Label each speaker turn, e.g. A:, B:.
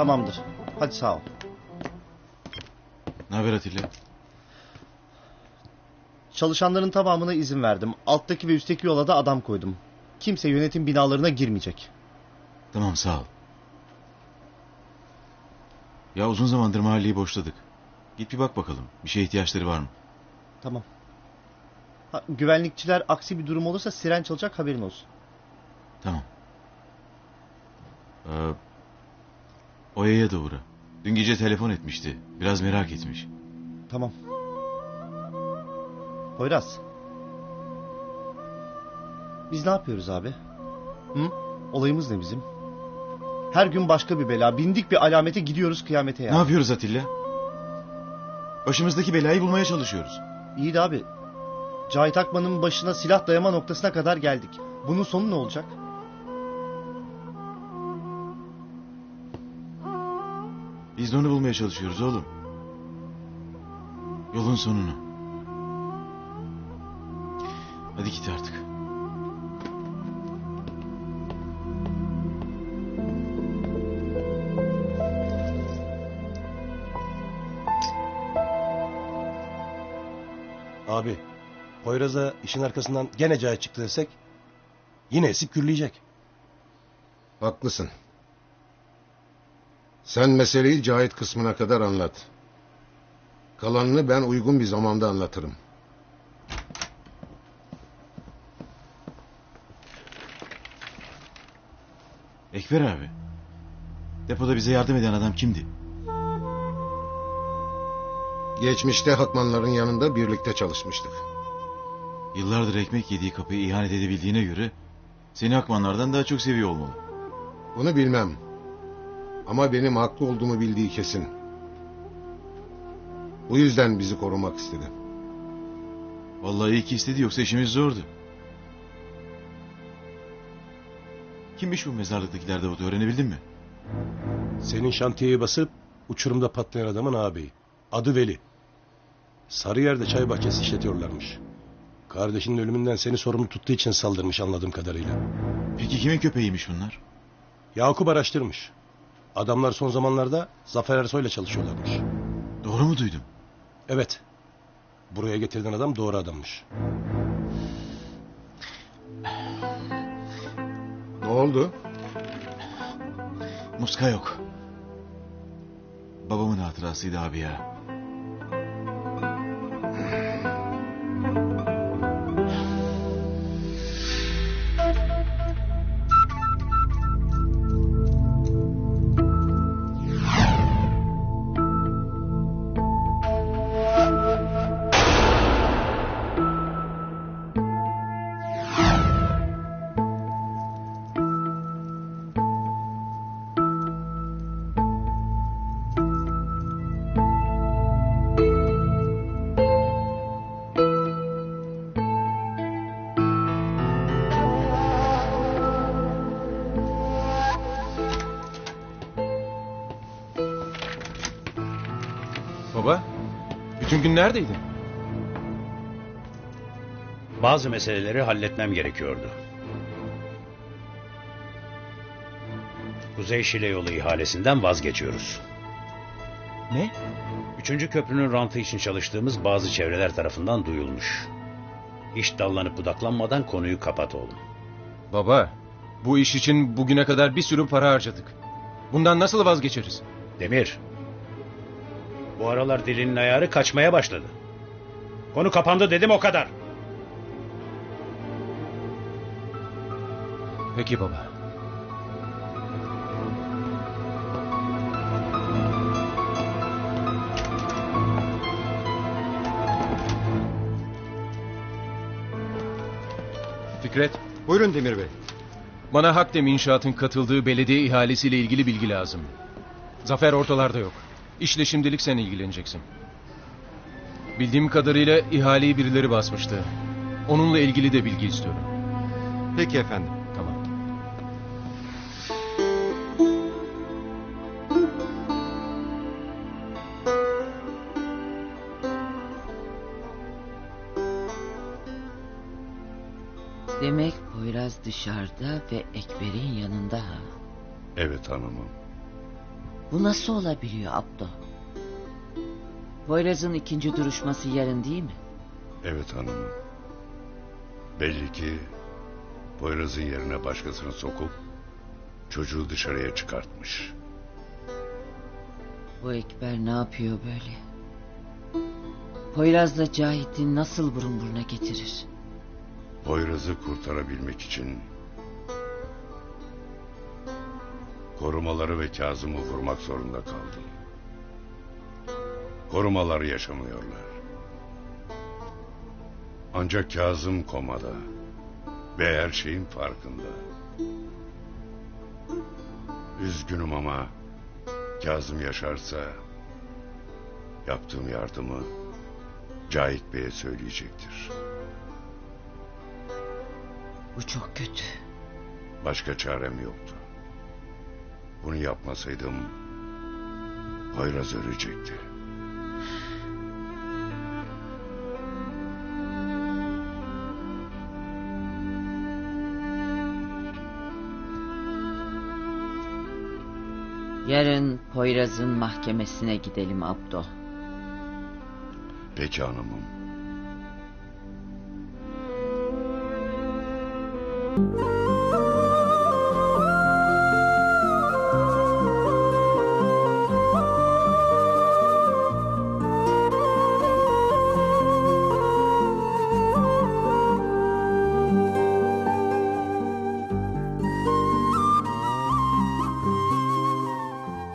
A: Tamamdır. Hadi sağ ol.
B: Ne haber Atilla?
A: Çalışanların tamamına izin verdim. Alttaki ve üstteki yola da adam koydum. Kimse yönetim binalarına girmeyecek.
B: Tamam sağ ol. Ya uzun zamandır mahalleyi boşladık. Git bir bak bakalım. Bir şeye ihtiyaçları var mı?
A: Tamam. Ha, güvenlikçiler aksi bir durum olursa siren çalacak haberin olsun.
B: Tamam. Ee, Oya'ya da uğra. Dün gece telefon etmişti. Biraz merak etmiş.
A: Tamam. Poyraz. Biz ne yapıyoruz abi? Hı? Olayımız ne bizim? Her gün başka bir bela. Bindik bir alamete gidiyoruz kıyamete ya.
B: Ne yapıyoruz Atilla? Başımızdaki belayı bulmaya çalışıyoruz.
A: İyi de abi. Cahit Akman'ın başına silah dayama noktasına kadar geldik. Bunun sonu ne olacak?
B: Biz de onu bulmaya çalışıyoruz oğlum. Yolun sonunu. Hadi git artık.
C: Abi, Poyraz'a işin arkasından gene Cahit çıktı desek yine esip gürleyecek.
D: Haklısın. Sen meseleyi Cahit kısmına kadar anlat. Kalanını ben uygun bir zamanda anlatırım.
B: Ekber abi. Depoda bize yardım eden adam kimdi?
D: Geçmişte Hakmanların yanında birlikte çalışmıştık.
B: Yıllardır ekmek yediği kapıyı ihanet edebildiğine göre... ...seni Akmanlardan daha çok seviyor olmalı.
D: Bunu bilmem. Ama benim haklı olduğumu bildiği kesin. Bu yüzden bizi korumak istedi.
B: Vallahi iyi ki istedi yoksa işimiz zordu. Kimmiş bu mezarlıktakiler Davut öğrenebildin mi?
C: Senin şantiyeyi basıp uçurumda patlayan adamın ağabeyi. Adı Veli. Sarıyer'de çay bahçesi işletiyorlarmış. Kardeşinin ölümünden seni sorumlu tuttuğu için saldırmış anladığım kadarıyla.
B: Peki kimin köpeğiymiş bunlar?
C: Yakup araştırmış. Adamlar son zamanlarda Zafer Ersoy'la çalışıyorlarmış.
B: Doğru mu duydum?
C: Evet. Buraya getirdiğin adam doğru adammış.
D: Ne oldu?
B: Muska yok. Babamın hatırasıydı abi ya.
E: Baba, bütün gün neredeydin?
F: Bazı meseleleri halletmem gerekiyordu. Kuzey Şile yolu ihalesinden vazgeçiyoruz.
E: Ne?
F: Üçüncü köprünün rantı için çalıştığımız bazı çevreler tarafından duyulmuş. İş dallanıp budaklanmadan konuyu kapat oğlum.
E: Baba, bu iş için bugüne kadar bir sürü para harcadık. Bundan nasıl vazgeçeriz?
F: Demir. Bu aralar dilinin ayarı kaçmaya başladı. Konu kapandı dedim o kadar.
E: Peki baba. Fikret,
D: Buyurun Demir Bey.
E: bana Hakdem İnşaat'ın katıldığı belediye ihalesiyle ilgili bilgi lazım. Zafer ortalarda yok. İşle şimdilik sen ilgileneceksin. Bildiğim kadarıyla ihaleyi birileri basmıştı. Onunla ilgili de bilgi istiyorum.
G: Peki efendim.
E: Tamam.
H: Demek Poyraz dışarıda ve Ekber'in yanında ha.
I: Evet hanımım.
H: Bu nasıl olabiliyor Abdo? Poyraz'ın ikinci duruşması yarın değil mi?
I: Evet hanımım. Belli ki Poyraz'ın yerine başkasını sokup çocuğu dışarıya çıkartmış.
H: Bu Ekber ne yapıyor böyle? Poyraz'la Cahit'i nasıl burun buruna getirir?
I: Poyraz'ı kurtarabilmek için korumaları ve Kazım'ı vurmak zorunda kaldım. Korumalar yaşamıyorlar. Ancak Kazım komada ve her şeyin farkında. Üzgünüm ama Kazım yaşarsa yaptığım yardımı Cahit Bey'e söyleyecektir.
H: Bu çok kötü.
I: Başka çarem yoktu. Bunu yapmasaydım Poyraz ölecekti.
H: Yarın Poyraz'ın mahkemesine gidelim Abdo.
I: Peki hanımım.
J: Müzik